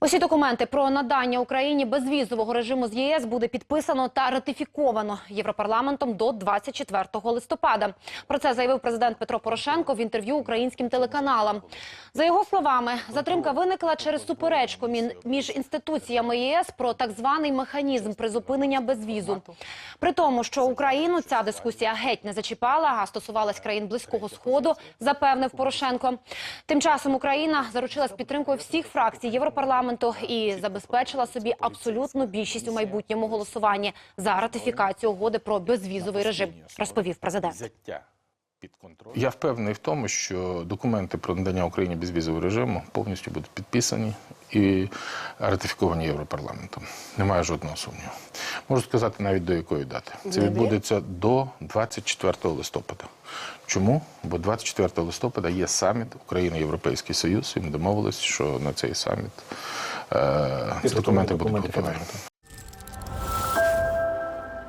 Усі документи про надання Україні безвізового режиму з ЄС буде підписано та ратифіковано Європарламентом до 24 листопада. Про це заявив президент Петро Порошенко в інтерв'ю українським телеканалам. За його словами, затримка виникла через суперечку між інституціями ЄС про так званий механізм призупинення безвізу. При тому, що Україну ця дискусія геть не зачіпала, а стосувалась країн близького сходу, запевнив Порошенко. Тим часом Україна заручилась підтримкою всіх фракцій Європарламенту і забезпечила собі абсолютну більшість у майбутньому голосуванні за ратифікацію угоди про безвізовий режим, розповів президент. Я впевнений в тому, що документи про надання Україні безвізового режиму повністю будуть підписані і ратифіковані Європарламентом. Немає жодного сумніву. Можу сказати навіть до якої дати. Це відбудеться до 24 листопада. Чому? Бо 24 листопада є саміт Україна-Європейський Союз, і ми домовилися, що на цей саміт е, ці документи будуть документи готові.